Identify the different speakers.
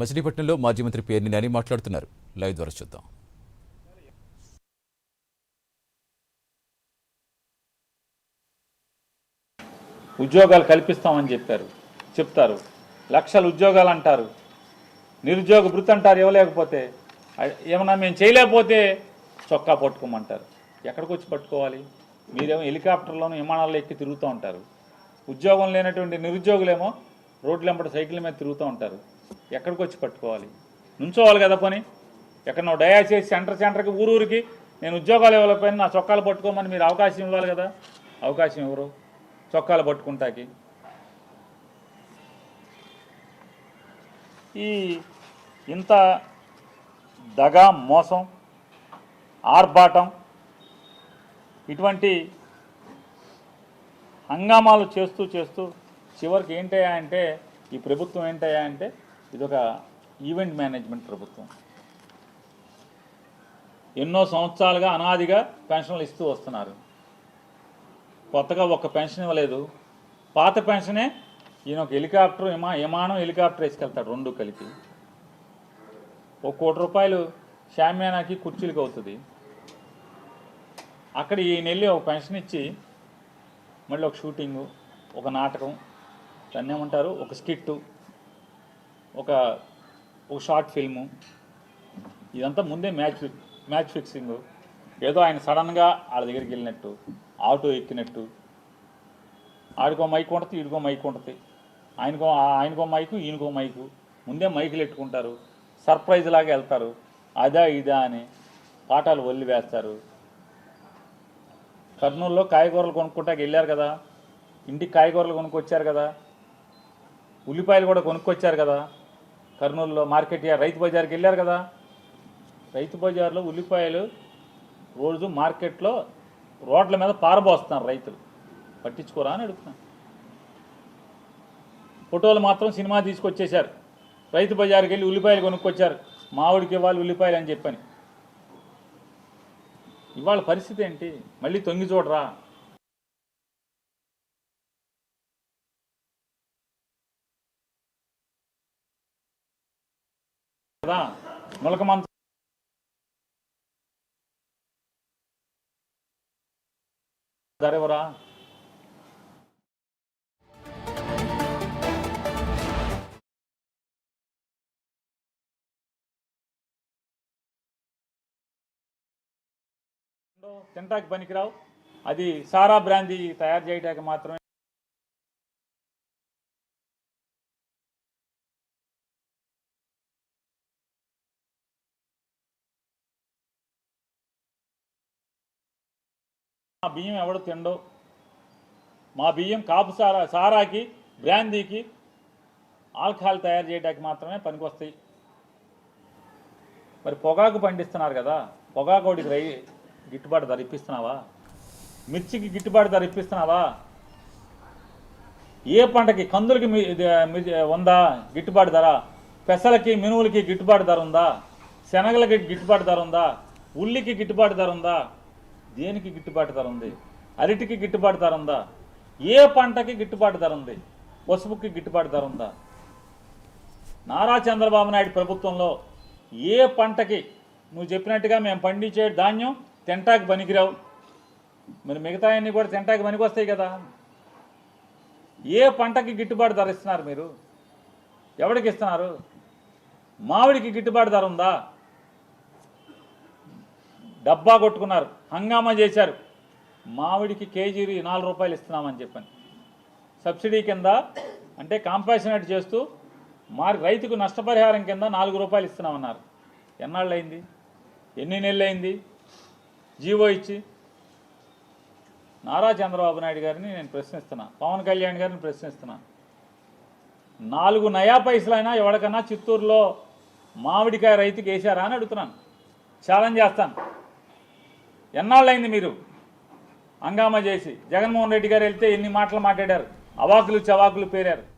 Speaker 1: మచిలీపట్నంలో మాజీ మంత్రి పేర్ని నాని మాట్లాడుతున్నారు. లైవ్ ద్వారా చూద్దాం.
Speaker 2: ఉద్యోగాలు కల్పిస్తామని చెప్పారు. చెప్తారు. లక్షల ఉద్యోగాలు అంటారు. నిరుద్యోగ భృతి అంటారు ఇవ్వలేకపోతే. ఏమన్నా మేము చేయలేకపోతే చొక్కా పట్టుకోమంటారు. ఎక్కడికి వచ్చి పట్టుకోవాలి? మీరేమో హెలికాప్టర్లోనూ విమానాల్లో ఎక్కి తిరుగుతూ ఉంటారు. ఉద్యోగం లేనటువంటి నిరుద్యోగులేమో రోడ్ల సైకిల్ మీద తిరుగుతూ ఉంటారు. ఎక్కడికి వచ్చి పట్టుకోవాలి? నుంచోవాలి కదా పని. ఎక్కడో దయచేసి సెంటర్ సెంటర్కి ఊరూరికి నేను ఉద్యోగాలు ఇవ్వలేకపోయినా నా చొక్కాలు పట్టుకోమని మీరు అవకాశం ఇవ్వాలి కదా. అవకాశం ఇవ్వరు చొక్కాలు పట్టుకుంటాకి. ఈ ఇంత దగా మోసం ఆర్భాటం ఇటువంటి హంగామాలు చేస్తూ చేస్తూ చివరికి ఏంటయ్యా అంటే ఈ ప్రభుత్వం ఏంటయ్యా అంటే ఇదొక ఈవెంట్ మేనేజ్మెంట్ ప్రభుత్వం. ఎన్నో సంవత్సరాలుగా అనాదిగా పెన్షన్లు ఇస్తూ వస్తున్నారు. కొత్తగా ఒక్క పెన్షన్ ఇవ్వలేదు. పాత పెన్షనే ఈయన ఒక హెలికాప్టర్ విమా విమానం హెలికాప్టర్ వేసుకెళ్తాడు రెండు కలిపి. ఒక కోటి రూపాయలు షామ్యానాకి కుర్చీలకు అవుతుంది. అక్కడ ఈయన వెళ్ళి ఒక పెన్షన్ ఇచ్చి మళ్ళీ ఒక షూటింగు ఒక నాటకం దాన్ని ఏమంటారు? ఒక స్కిట్టు ఒక ఒక షార్ట్ ఫిల్ము. ఇదంతా ముందే మ్యాచ్ మ్యాచ్ ఫిక్సింగ్. ఏదో ఆయన సడన్గా వాళ్ళ దగ్గరికి వెళ్ళినట్టు ఆటో ఎక్కినట్టు. ఆడికో మైక్ ఉంటుంది ఈడికో మైక్ ఉంటుంది. ఆయనకో ఆయనకో మైకు ఈయనకో మైకు. ముందే మైకులు ఎట్టుకుంటారు. సర్ప్రైజ్ లాగా వెళ్తారు. అదా ఇదా అని పాఠాలు వల్లి వేస్తారు. కర్నూలులో కాయగూరలు కొనుక్కుంటాకి వెళ్ళారు కదా? ఇంటికి కాయగూరలు కొనుక్కొచ్చారు కదా? ఉల్లిపాయలు కూడా కొనుక్కొచ్చారు కదా. కర్నూలులో మార్కెట్ రైతు బజార్కి వెళ్ళారు కదా. రైతు బజార్లో ఉల్లిపాయలు రోజు మార్కెట్లో రోడ్ల మీద పారబోస్తున్నారు రైతులు. పట్టించుకోరా అని అడుగుతున్నాను ఫోటోలు మాత్రం సినిమా తీసుకొచ్చేశారు. రైతు బజార్కి వెళ్ళి ఉల్లిపాయలు కొనుక్కొచ్చారు. మామిడికి ఇవ్వాలి ఉల్లిపాయలు అని చెప్పని. ఇవాళ పరిస్థితి ఏంటి? మళ్ళీ తొంగి చూడరా? కదా? మొలక మంచ. తింటాకి పనికిరావు. అది సారా బ్రాందీ తయారు చేయడానికి మాత్రమే మా బియ్యం ఎవడు తిండో? మా బియ్యం కాపు సారా సారాకి బ్రాందీకి ఆల్కహాల్ తయారు చేయడానికి మాత్రమే పనికొస్తాయి. మరి పొగాకు పండిస్తున్నారు కదా పొగాకోడికి రై గిట్టుబాటు ధర ఇప్పిస్తున్నావా? మిర్చికి గిట్టుబాటు ధర ఇప్పిస్తున్నావా? ఏ పంటకి కందులకి ఉందా గిట్టుబాటు ధర? పెసలకి మినువులకి గిట్టుబాటు ధర ఉందా? శనగలకి గిట్టుబాటు ధర ఉందా? ఉల్లికి గిట్టుబాటు ధర ఉందా? దేనికి గిట్టుబాటు ధర ఉంది? అరటికి గిట్టుబాటు ధర ఉందా? ఏ పంటకి గిట్టుబాటు ధర ఉంది? పసుపుకి గిట్టుబాటు ధర ఉందా? నారా చంద్రబాబు నాయుడు ప్రభుత్వంలో ఏ పంటకి నువ్వు చెప్పినట్టుగా మేము పండించే ధాన్యం తింటాకి పనికిరావు. మరి మిగతా అన్నీ కూడా తింటాకి పనికి వస్తాయి కదా. ఏ పంటకి గిట్టుబాటు ధర ఇస్తున్నారు మీరు? ఎవరికి ఇస్తున్నారు? మామిడికి గిట్టుబాటు ధర ఉందా? డబ్బా కొట్టుకున్నారు హంగామా చేశారు. మామిడికి కేజీ నాలుగు రూపాయలు ఇస్తున్నామని చెప్పని. సబ్సిడీ కింద అంటే కాంపాషనేట్ చేస్తూ మా రైతుకు నష్టపరిహారం కింద నాలుగు రూపాయలు ఇస్తున్నామన్నారు. ఎన్నాళ్ళు అయింది ఎన్ని నెలలు అయింది జీవో ఇచ్చి. నారా చంద్రబాబు నాయుడు గారిని నేను ప్రశ్నిస్తున్నా. పవన్ కళ్యాణ్ గారిని ప్రశ్నిస్తున్నా. నాలుగు నయా పైసలైనా ఎవరికన్నా చిత్తూరులో మామిడికాయ రైతుకి వేశారా అని అడుగుతున్నాను. ఛాలెంజ్ చేస్తాను. ఎన్నాళ్ళైంది మీరు? హంగామా చేసి. జగన్మోహన్ రెడ్డి గారు వెళ్తే ఎన్ని మాటలు మాట్లాడారు? అవాకులు చవాకులు పేరారు.